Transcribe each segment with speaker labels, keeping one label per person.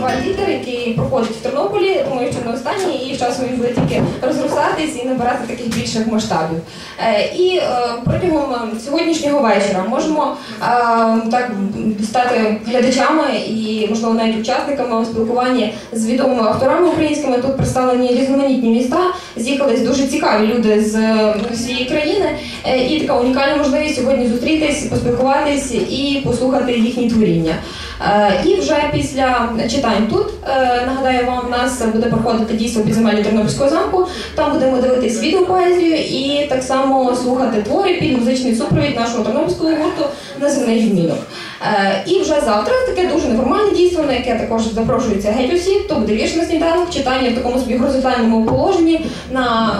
Speaker 1: фестиваль лідер, який проходить в Тернополі. Що не останній, і з часом він буде тільки розростатись і набирати таких більших масштабів. Е, І е, протягом е, сьогоднішнього вечора можемо так стати глядачами і, можливо, навіть учасниками у спілкуванні з відомими авторами українськими. Тут представлені різноманітні міста. З'їхались дуже цікаві люди з е, всієї країни. І така унікальна можливість сьогодні зустрітись, поспілкуватись і послухати їхні творіння. Е, І вже після читань тут е, нагадаю вам, у нас буде проходити дійство підземелі Тернопільського замку. Там будемо дивитись відеопоезію і так само слухати твори під музичний супровід нашого тернопільського гурту Неземний відмінок. Е, І вже завтра таке дуже неформальне дійство, на яке також запрошується геть усі, то буде вірш на сніданок, читання в такому собі горизонтальному положенні на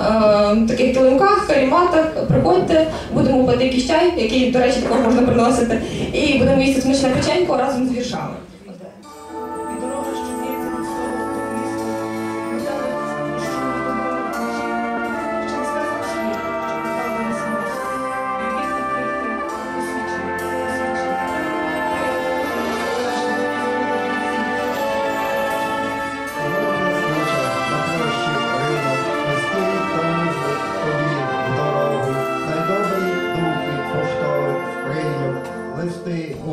Speaker 1: е, таких килимках, каріматах. Приходьте, будемо пити якийсь чай, який, до речі, також можна приносити, і будемо їсти смачне печенько разом з віршами.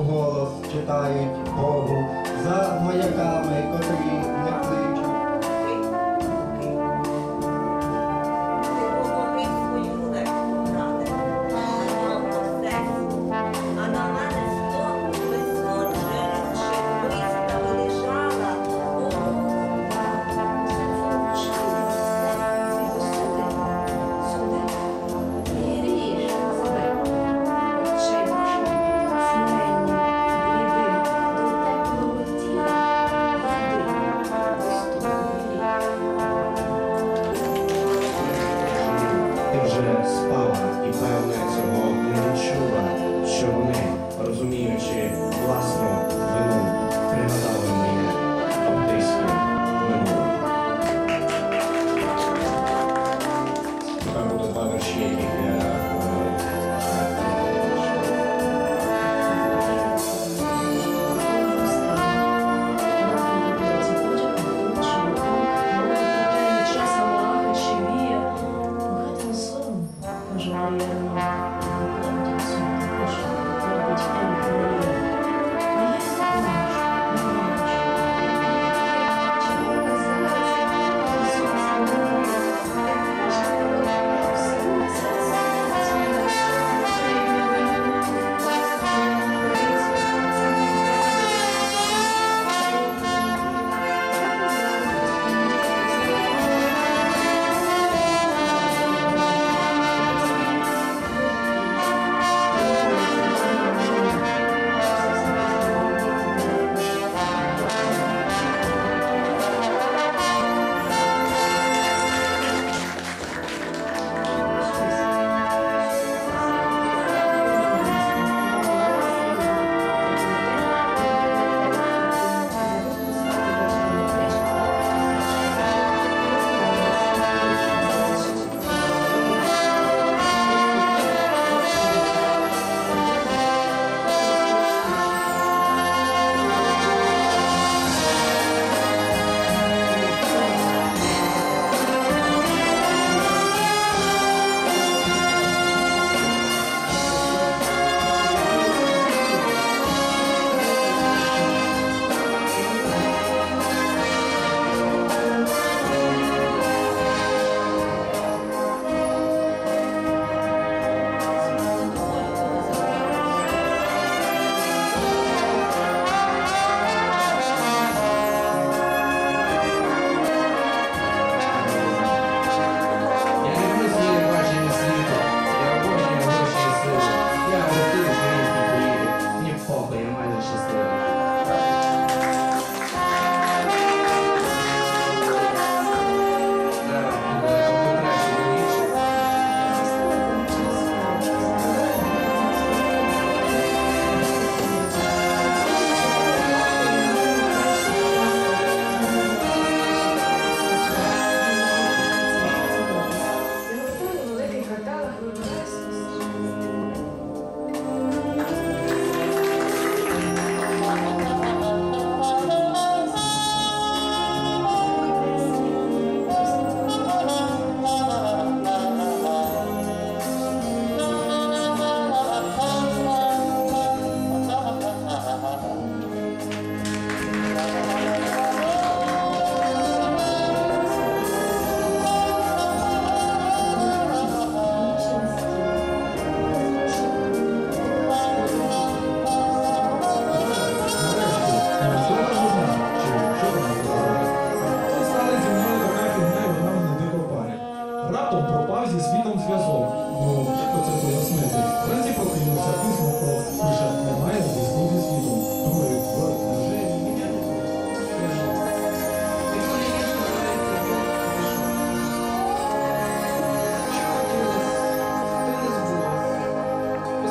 Speaker 2: Голос читають Богу, за маяками, котрі не кличуть.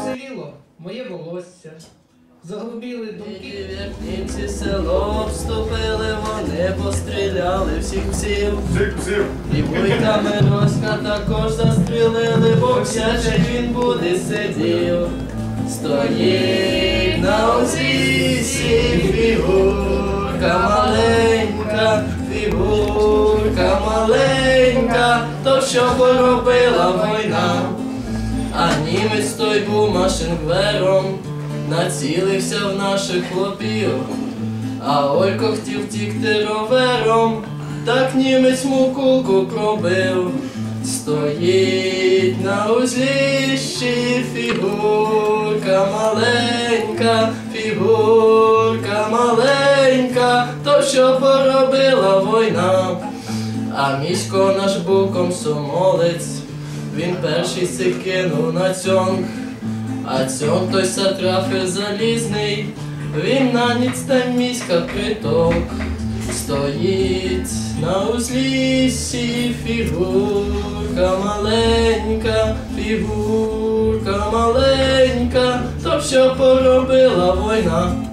Speaker 1: Посивіло моє волосся, загубіли
Speaker 3: думки. Вірниці село вступили, вони постріляли всіх псів. Всіх псів. І бойка Мироська також застрілили, бо всяче він буде сидів. Стоїть на озісі фігурка маленька, фігурка маленька, то що поробила війна. А німець той був машингвером, націлився в наших хлопів, а Олько хотів втікти ровером, так німець му кулку пробив. Стоїть на узліщі фігурка маленька, фігурка маленька, то що поробила війна. А місько наш був комсомолець, він перший се кинув на цьонг, а цьонг той сатрафер залізний, він на ніц та міська приток. Стоїть на узліссі фігурка маленька, фігурка маленька, то що поробила війна.